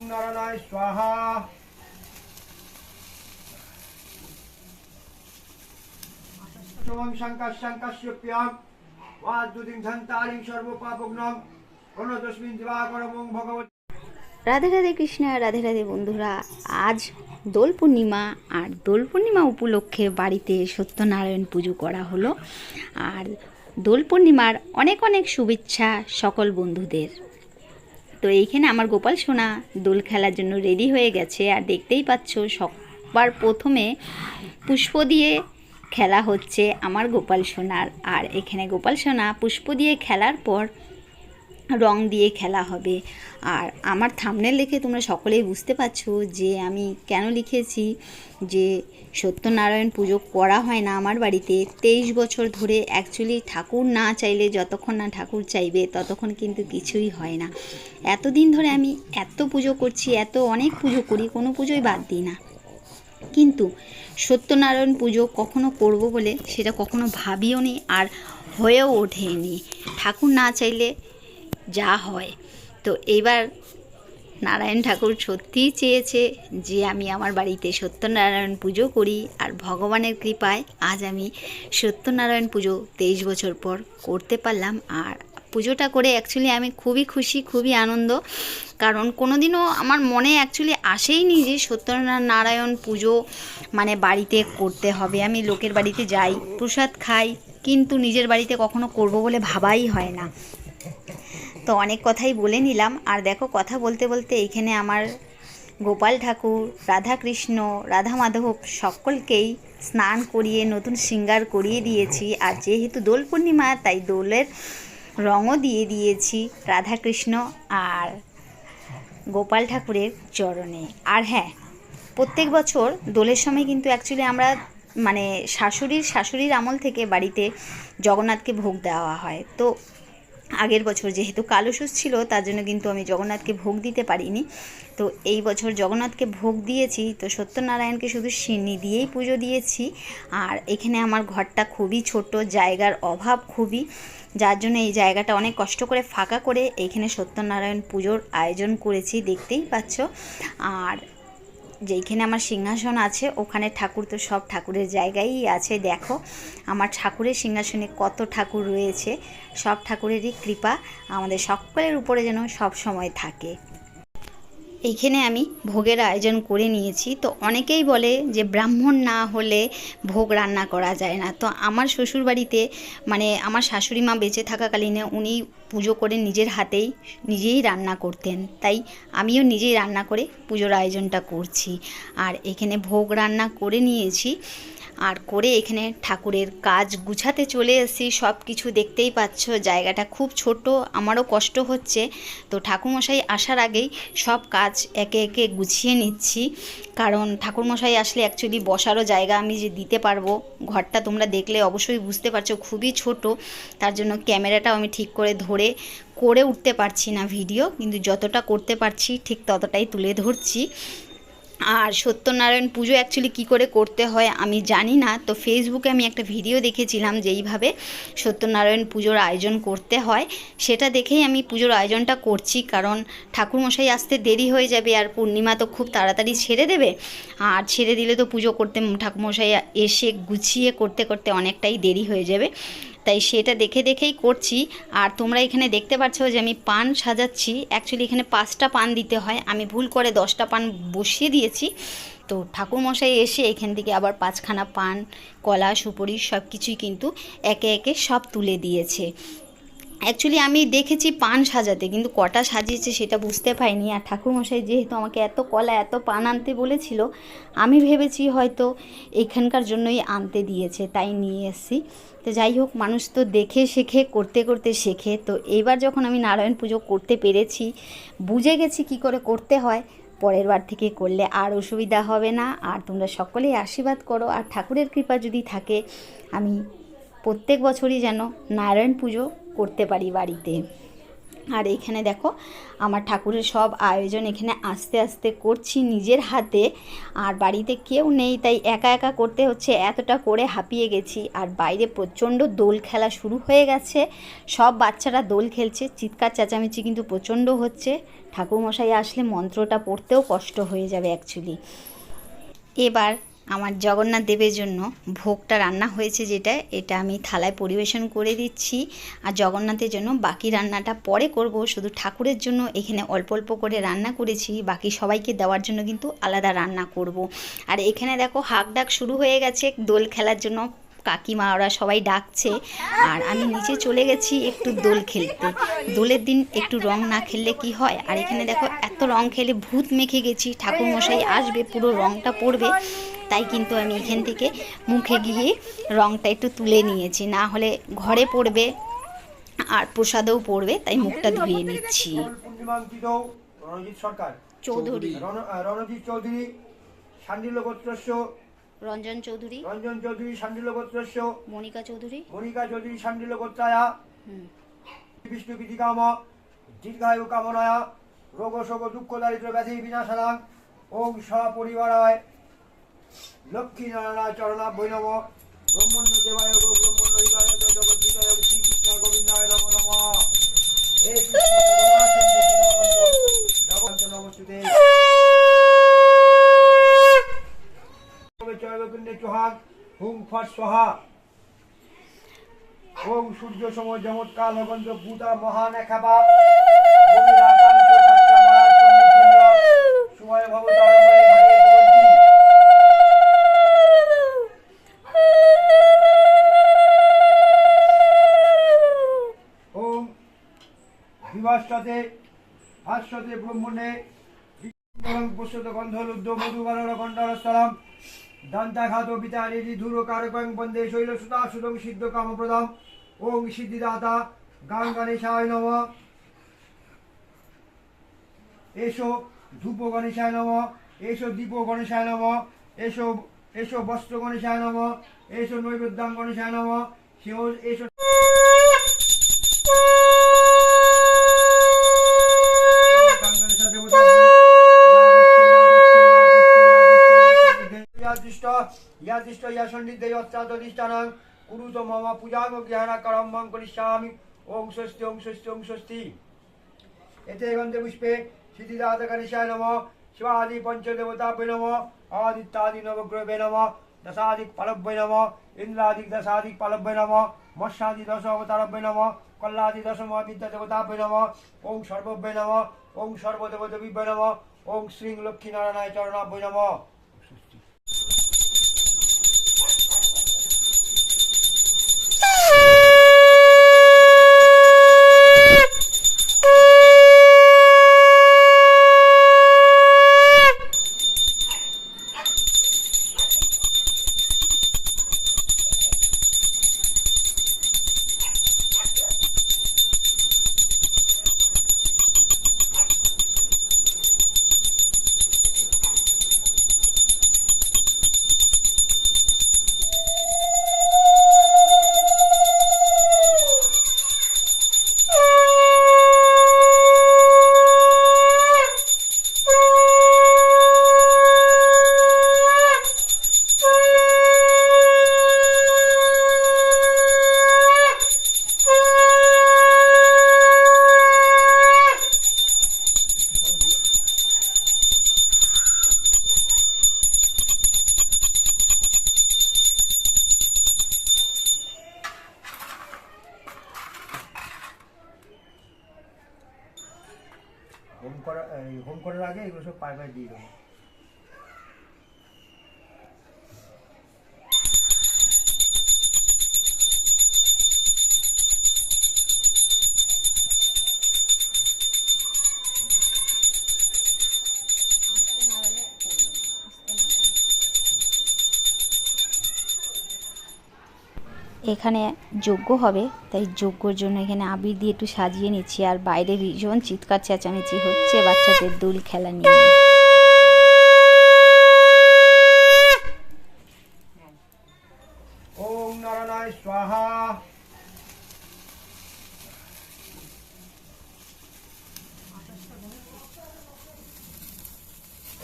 নারায়ণায় স্বাহা শঙ্কাশ্যপ্যাং ওয়াদ্যুতিং ধন্তারিং সর্বপাপগ্নং অনতস্মিন দিবাকরমং ভগবত রাধে রাধে কৃষ্ণ, রাধে রাধে বন্ধুরা। আজ দোল পূর্ণিমা, আর দোল পূর্ণিমা উপলক্ষে বাড়িতে সত্যনারায়ণ পুজো করা হলো। আর দোল পূর্ণিমার অনেক অনেক শুভেচ্ছা সকল বন্ধুদের। তো এইখানে আমার গোপাল সোনা দোল খেলার জন্য রেডি হয়ে গেছে। আর দেখতেই পাচ্ছ, সবার প্রথমে পুষ্প দিয়ে খেলা হচ্ছে আমার গোপাল সোনার। আর এখানে গোপাল সোনা পুষ্প দিয়ে খেলার পর রং দিয়ে খেলা হবে। আর আমার থামনেল লিখে তোমরা সকলেই বুঝতে পারছ যে আমি কেন লিখেছি যে সত্যনারায়ণ পুজো করা হয় না আমার বাড়িতে। তেইশ বছর ধরে অ্যাকচুয়ালি ঠাকুর না চাইলে, যতক্ষণ না ঠাকুর চাইবে, ততক্ষণ কিন্তু কিছুই হয় না। এতদিন ধরে আমি এত পুজো করছি, এত অনেক পুজো করি, কোনো পুজোই বাদ দিই না। কিন্তু সত্যনারায়ণ পুজো কখনো করব বলে সেটা কখনো ভাবিও নি আর হয়েও ওঠেনি। ঠাকুর না চাইলে যা হয়। তো এবার নারায়ণ ঠাকুর সত্যিই চেয়েছে যে আমি আমার বাড়িতে সত্যনারায়ণ পুজো করি আর ভগবানের কৃপায় আজ আমি সত্যনারায়ণ পুজো তেইশ বছর পর করতে পারলাম আর পুজোটা করে অ্যাকচুয়ালি আমি খুবই খুশি, খুবই আনন্দ। কারণ কোনোদিনও আমার মনে অ্যাকচুয়ালি আসেইনি যে সত্যনারায়ণ পুজো মানে বাড়িতে করতে হবে। আমি লোকের বাড়িতে যাই, প্রসাদ খাই, কিন্তু নিজের বাড়িতে কখনো করব বলে ভাবাই হয় না। তো অনেক কথাই বলে নিলাম। আর দেখো, কথা বলতে বলতে এইখানে আমার গোপাল ঠাকুর রাধা কৃষ্ণ রাধা মাধব সকলকেই স্নান করিয়ে, নতুন শৃঙ্গার করিয়ে দিয়েছি। আর যেহেতু দোল পূর্ণিমা, তাই দোলের রঙও দিয়ে দিয়েছি রাধা কৃষ্ণ আর গোপাল ঠাকুরের চরণে। আর হ্যাঁ প্রত্যেক বছর দোলের সময় কিন্তু অ্যাকচুয়ালি আমরা মানে শাশুড়ির শাশুড়ির আমল থেকে বাড়িতে জগন্নাথকে ভোগ দেওয়া হয়। তো আগের বছর যেহেতু কালুসুস ছিল, তার জন্য কিন্তু আমি জগন্নাথকে ভোগ দিতে পারিনি। তো এই বছর জগন্নাথকে ভোগ দিয়েছি, তো সত্যনারায়ণকে শুধু সিন্নি দিয়েই পুজো দিয়েছি। আর এখানে আমার ঘরটা খুবই ছোট, জায়গার অভাব খুবই, যার জন্য এই জায়গাটা অনেক কষ্ট করে ফাঁকা করে এইখানে সত্যনারায়ণ পুজোর আয়োজন করেছি, দেখতেই পাচ্ছ। আর যেইখানে আমার সিংহাসন আছে, ওখানে ঠাকুর তো সব ঠাকুরের জায়গায়ই আছে, দেখো। আমার ঠাকুরের সিংহাসনে কত ঠাকুর রয়েছে, সব ঠাকুরেরই কৃপা। আমাদের সকলের উপরে যেন সব সময় থাকে। এইখানে আমি ভোগের আয়োজন করে নিয়েছি। তো অনেকেই বলে যে ব্রাহ্মণ না হলে ভোগ রান্না করা যায় না। তো আমার শ্বশুর বাড়িতে মানে আমার শাশুড়ি মা বেঁচে থাকাকালীনে উনি পুজো করে নিজের হাতেই নিজেই রান্না করতেন। তাই আমিও নিজেই রান্না করে পুজোর আয়োজনটা করছি। আর এখানে ভোগ রান্না করে নিয়েছি। আর করে এখানে ঠাকুরের কাজ গুছাতে চলে এসেছি। সব কিছু দেখতেই পাচ্ছ, জায়গাটা খুব ছোট, আমারও কষ্ট হচ্ছে। তো ঠাকুরমশাই আসার আগেই সব কাজ একে একে গুছিয়ে নিচ্ছি। কারণ ঠাকুরমশাই আসলে অ্যাকচুয়ালি বসারও জায়গা আমি যে দিতে পারব, ঘরটা তোমরা দেখলে অবশ্যই বুঝতে পারছ খুবই ছোট। তার জন্য ক্যামেরাটাও আমি ঠিক করে ধরে, করে উঠতে পারছি না ভিডিও, কিন্তু যতটা করতে পারছি ঠিক ততটাই তুলে ধরছি। আর সত্যনারায়ণ পুজো অ্যাকচুয়ালি কী করে করতে হয় আমি জানি না। তো ফেসবুকে আমি একটা ভিডিও দেখেছিলাম যে এইভাবে সত্যনারায়ণ পুজোর আয়োজন করতে হয়। সেটা দেখেই আমি পুজোর আয়োজনটা করছি কারণ ঠাকুরমশাই আসতে দেরি হয়ে যাবে আর পূর্ণিমা তো খুব তাড়াতাড়ি ছেড়ে দেবে। আর ছেড়ে দিলে তো পুজো করতে ঠাকুরমশাই এসে গুছিয়ে করতে করতে অনেকটাই দেরি হয়ে যাবে। তাই সেটা দেখে দেখেই করছি। আর তোমরা এখানে দেখতে পাচ্ছ যে আমি পান সাজাচ্ছি। অ্যাকচুয়ালি এখানে পাঁচটা পান দিতে হয়। আমি ভুল করে দশটা পান বসিয়ে দিয়েছি। তো ঠাকুরমশাই এসে এখান থেকে আবার পাঁচখানা পান, কলা, সুপুরি সব কিছুই কিন্তু একে একে সব তুলে দিয়েছে। অ্যাকচুয়ালি আমি দেখেছি পান সাজাতে, কিন্তু কটা সাজিয়েছে সেটা বুঝতে পাইনি আর ঠাকুরমশাই যেহেতু আমাকে এত কলা, এত পান আনতে বলেছিল, আমি ভেবেছি হয়তো এখানকার জন্যই আনতে দিয়েছে, তাই নিয়ে এসেছি। তো যাই হোক, মানুষ তো দেখে শেখে, করতে করতে শেখে। তো এবার যখন আমি নারায়ণ পুজো করতে পেরেছি, বুঝে গেছি কি করে করতে হয়, পরের বার থেকে করলে আর অসুবিধা হবে না। আর তোমরা সকলেই আশীর্বাদ করো। আর ঠাকুরের কৃপা যদি থাকে, আমি প্রত্যেক বছরই যেন নারায়ণ পুজো করতে পারি বাড়িতে। আর এখানে দেখো, আমার ঠাকুরের সব আয়োজন এখানে আস্তে আস্তে করছি নিজের হাতে। আর বাড়িতে কেউ নেই, তাই একা একা করতে হচ্ছে, এতটা করে হাঁপিয়ে গেছি। আর বাইরে প্রচণ্ড দোল খেলা শুরু হয়ে গেছে। সব বাচ্চারা দোল খেলছে, চিৎকার চেঁচামেচি কিন্তু প্রচণ্ড হচ্ছে। ঠাকুরমশাই আসলে মন্ত্রটা পড়তেও কষ্ট হয়ে যাবে অ্যাকচুয়ালি এবার আমার জগন্নাথ দেবের জন্য ভোগটা রান্না হয়েছে যেটা, এটা আমি থালায় পরিবেশন করে দিচ্ছি। আর জগন্নাথের জন্য বাকি রান্নাটা পরে করব, শুধু ঠাকুরের জন্য এখানে অল্প অল্প করে রান্না করেছি, বাকি সবাইকে দেওয়ার জন্য কিন্তু আলাদা রান্না করব। আর এখানে দেখো হাক ডাক শুরু হয়ে গেছে, দোল খেলার জন্য কাকিমা ওরা সবাই ডাকছে। আর আমি নিচে চলে গেছি একটু দোল খেলতে। দোলের দিন একটু রং না খেললে কি হয়? আর এখানে দেখো এত রং খেলে ভূত মেখে গেছি। ঠাকুর মশাই আসবে পুরো রংটা পড়বে। তাই কিন্তু আমি এখান থেকে মুখে গিয়ে রংটা একটু তুলে নিয়েছি। না হলে ঘরে পড়বে আর প্রসাদেও পড়বে তাই মুখটা ধুয়ে নিচ্ছি। চৌধুরী। রণজিৎ চৌধুরী শান্ডিল গোত্রস্য রঞ্জন চৌধুরী। রঞ্জন চৌধুরী শান্ডিল গোত্রস্য। মনিকা চৌধুরী। মনিকা চৌধুরী শান্ডিল গোত্রায়া। বিষ্ণু বিধিকাম দীর্ঘায়ু কামনায়া রোগ শোক দুঃখ দারিদ্র ব্যাধি বিনাশানাং। ওম সপরিবারায়। লক্ষ্মী নারায়ণ চরণা বৈনব ব্রহ্মণ্য দেবায় গো ব্রহ্মণ্য হৃদয় জগৎ হৃদয় শ্রীকৃষ্ণ গোবিন্দায় নম নম। হে কৃষ্ণ নমস্তুতে। চৈবকুণ্ডে চোহান হুং ফট সোহা। ওং সূর্য সম জমৎকাল হগন্ত ভূতা মহান একাবা। ব্রহ্মণে গন্ধ লুদ্ধ মধুবরণ গণ্ডরস্থলম দন্তাঘাত বিতারিজি ধুর কারকং বন্দে শৈল সুতা সুতং সিদ্ধ কামপ্রদম। ওং সিদ্ধিদাতা গান গণেশায় নম। এসো ধূপ গণেশায় নম। এসো দীপ গণেশায় নম। এসো এসো বস্ত্র গণেশায় নম। এসো নৈবেদ্যাং গণেশায় নম। সেও এসো ইয়াদিষ্ট ইয়াসন্নিধে অত্রাদধিষ্ঠানাং কুরুত মম পূজাং জ্ঞানাকারম্ভং করিষ্যামি। ওং স্বস্তি ওং স্বস্তি ওং স্বস্তি। এতে গন্ধে পুষ্পে সিদ্ধিদাত গণেশায় নম, শিবাদি পঞ্চদেবতাভ্যে নম, আদিত্যাদি নবগ্রহে নম দশাধিক পালভ্যে নম, ইন্দ্রাদিক দশাধিক নম, মৎস্যাদি দশ নম কল্লাদি নম, ওং নম ওং নম, ওং শ্রীং লক্ষ্মীনারায়ণায় চরণাভ্যে নম। করার আগে এগুলো সব পায়ে দিয়ে দেবো। এখানে যজ্ঞ হবে, তাই যজ্ঞর জন্য এখানে আবির দিয়ে একটু সাজিয়ে নিচ্ছি। আর বাইরে ভীষণ চিৎকার চেঁচামেচি হচ্ছে বাচ্চাদের দুল খেলা নিয়ে।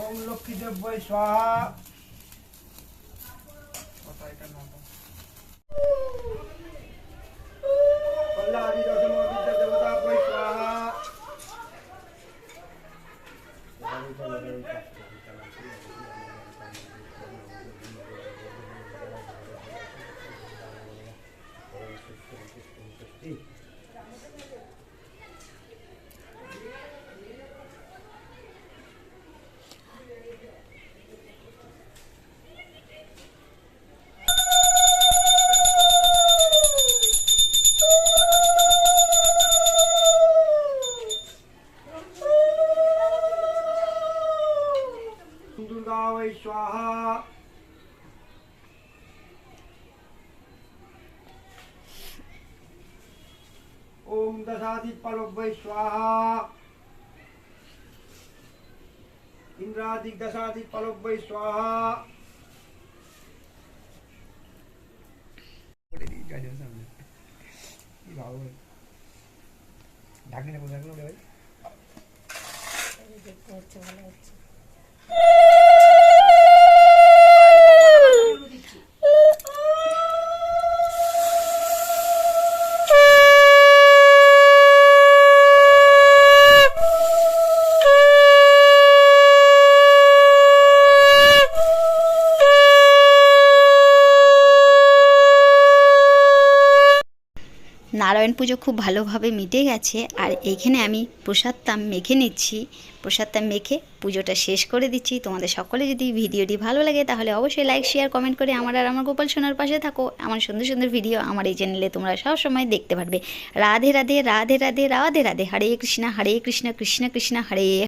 ওম লক্ষ্মী দেব্য স্বাহা। ওম দশাদি পালক বৈ স্বাহা ইন্দ্রাদিক দশাদি পালক বৈ স্বাহা ঢাকনি কোথায় ভাই নারায়ণ পুজো খুব ভালোভাবে মিটে গেছে আর এইখানে আমি প্রসাদটা মেখে নিচ্ছি। প্রসাদটা মেখে পুজোটা শেষ করে দিচ্ছি। তোমাদের সকলে যদি ভিডিওটি ভালো লাগে তাহলে অবশ্যই লাইক শেয়ার কমেন্ট করে আমার আর আমার গোপাল সোনার পাশে থাকো। আমার সুন্দর সুন্দর ভিডিও আমার এই চ্যানেলে তোমরা সবসময় দেখতে পারবে। রাধে রাধে রাধে রাধে রাধে রাধে, হরে কৃষ্ণা হরে কৃষ্ণা, কৃষ্ণ কৃষ্ণ, হরে